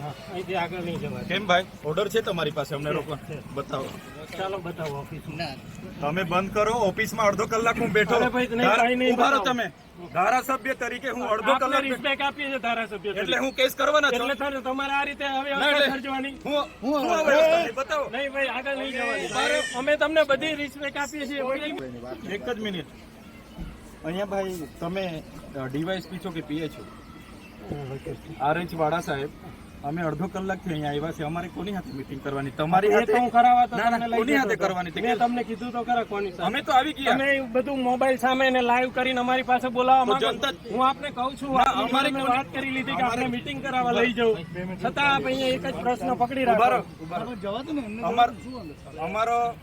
હા અહીંથી આગળ નહીં જવા કેમ ભાઈ? ઓર્ડર છે તમારી પાસે? અમને રોકવા. બતાવો. ચાલો બતાવો ઓફિસ તમે બંધ કરો ઓફિસમાં અડધો કલાક હું બેઠો. અરે ભાઈ, નહીં, કાંઈ નહીં ઊભા રહો તમે. ધારાસભ્ય તરીકે હું અડધો કલાક રિસ્પેક્ટ આપીએ છે ધારાસભ્ય એટલે હું કેસ કરવાના છું. એટલે તમારે આ રીતે હવે ના, એટલે- હું હું બતાવો. નહીં ભાઈ આગળ નહીં જવાની. અમે તમને બધી રિસ્પેક્ટ આપીએ છીએ એક જ મિનિટ. અહીંયા ભાઈ તમે ડીવાયસપી છો કે પીએ છો? આરએચ વાડા સાહેબ અમે અડધો કલાકથી અહીંયા આવ્યા છે અમારે કોની સાથે મીટિંગ કરવાની? તમારી સાથે હું કરાવવા તો ના, ના, તમને કોની સાથે કરવાની હતી? મેં તમને કીધું તો ખરા કોની સાથે. અમે તો આવી ગયા. અમે બધું મોબાઈલ સામે ને લાઈવ કરીને અમારી પાસે બોલાવવા માંગો. જનતા- હું આપને કહું છું ના, અમારી મેં વાત કરી લીધી કે આપણે મીટિંગ કરાવવા લઈ જવું. છતાં આપ અહીંયા એક જ પ્રશ્ન પકડી રાખો. ઊભા રહો. અમાર- અમારો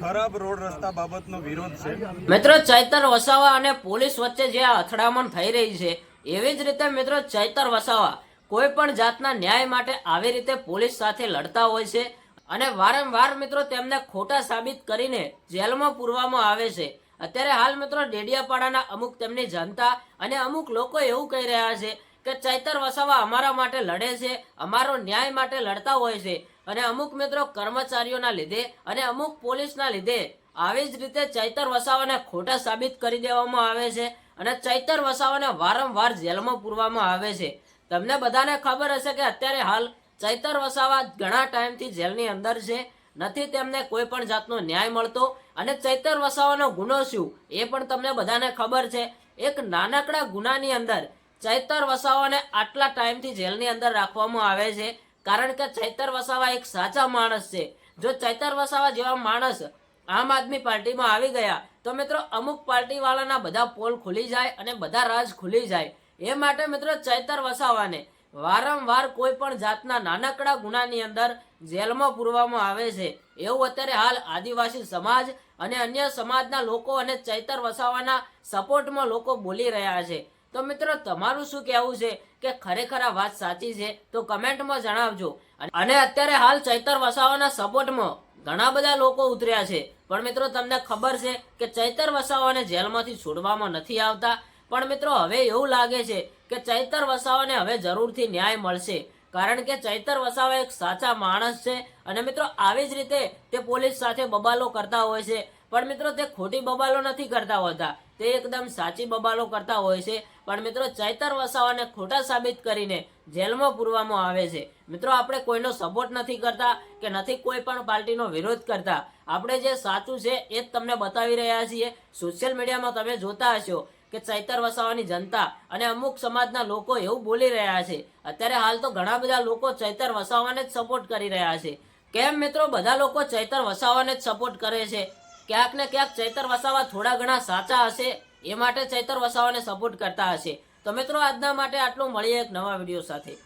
ખરાબ રોડ રસ્તા બાબતનો વિરોધ છે. મિત્રો ચૈતર વસાવા અને પોલીસ વચ્ચે જે અથડામણ થઈ રહી છે એવી જ રીતે મિત્રો ચૈતર વસાવા કોઈ પણ જાતના ન્યાય માટે આવી રીતે પોલીસ સાથે લડતા હોય છે અને વારંવાર મિત્રો તેમને ખોટા સાબિત કરીને જેલમાં પૂરવામાં આવે છે. અત્યારે હાલ મિત્રો ડેડિયાપાડાના અમુક તેમની જનતા અને અમુક લોકો એવું કહી રહ્યા છે કે ચૈતર વસાવા અમારા માટે લડે છે, અમારો ન્યાય માટે લડતા હોય છે અને અમુક મિત્રો કર્મચારીઓના લીધે અને અમુક પોલીસના લીધે આવી જ રીતે ચૈતર વસાવાને ખોટા સાબિત કરી દેવામાં આવે છે અને ચૈતર વસાવાને વારંવાર જેલમાં પૂરવામાં આવે છે. તમને બધાને ખબર હશે કે અત્યારે હાલ ચૈતર વસાવા ઘણા ટાઈમથી જેલની અંદર છે. નથી તેમને કોઈ પણ જાતનો ન્યાય મળતો અને ચૈતર વસાવાનો ગુનો શું એ પણ તમને બધાને ખબર છે. એક નાનકડા ગુનાની અંદર ચૈતર વસાવાને આટલા ટાઈમથી જેલની અંદર રાખવામાં આવે છે. કારણ કે ચૈતર વસાવા એક સાચા માણસ છે. જો ચૈતર વસાવા જેવા માણસ આમ આદમી પાર્ટીમાં આવી ગયા, તો મિત્રો અમુક પાર્ટીવાળાના બધા પોલ ખુલી જાય અને બધા રાજ ખુલી જાય. એ માટે મિત્રો ચૈતર વસાવાને વારંવાર કોઈ પણ જાતના નાનકડા ગુનાની અંદર જેલમાં પૂરવામાં આવે છે. એવું અત્યારે હાલ આદિવાસી સમાજ અને અન્ય સમાજના લોકો અને ચૈતર વસાવાના સપોર્ટમાં લોકો બોલી રહ્યા છે. તો મિત્રો તમારું શું કહેવું છે કે ખરેખર આ વાત સાચી છે? તો કમેન્ટમાં જણાવજો. અને અત્યારે હાલ ચૈતર વસાવાના સપોર્ટમાં ઘણા બધા લોકો ઉતર્યા છે. પણ મિત્રો તમને ખબર છે કે ચૈતર વસાવાને જેલમાંથી છોડવામાં નથી આવતા. પણ મિત્રો, હવે એવું લાગે છે કે ચૈતર વસાવાને હવે જરૂરથી ન્યાય મળશે. કારણ કે ચૈતર વસાવા એક સાચા માણસ છે અને મિત્રો, આવી જ રીતે તે પોલીસ સાથે બબાલો કરતા હોય છે. પણ મિત્રો, તે ખોટી બબાલો નથી કરતા હોતા. તે એકદમ સાચી બબાલો કરતા હોય છે. પણ મિત્રો, ચૈતર વસાવાને ખોટા સાબિત કરીને જેલમાં પૂરવામાં આવે છે. મિત્રો, આપણે કોઈનો સપોર્ટ નથી કરતા કે નથી કોઈ પણ પાર્ટીનો વિરોધ કરતા. આપણે જે સાચું છે એ જ તમને બતાવી રહ્યા છીએ. સોશિયલ મીડિયામાં તમે જોતા હશો. કે ચૈતર વસાવાની જનતા અને અમુક સમાજના લોકો એવું બોલી રહ્યા છે. અત્યારે હાલ તો ઘણા બધા લોકો ચૈતર વસાવાને જ સપોર્ટ કરી રહ્યા છે. કેમ મિત્રો? બધા લોકો ચૈતર વસાવાને જ સપોર્ટ કરે છે. ક્યાંક ને ક્યાંક ચૈતર વસાવા થોડા ઘણા સાચા હશે, એ માટે ચૈતર વસાવાને સપોર્ટ કરતા હશે. તો મિત્રો, આજના માટે આટલું. મળીએ એક નવા વીડિયો સાથે.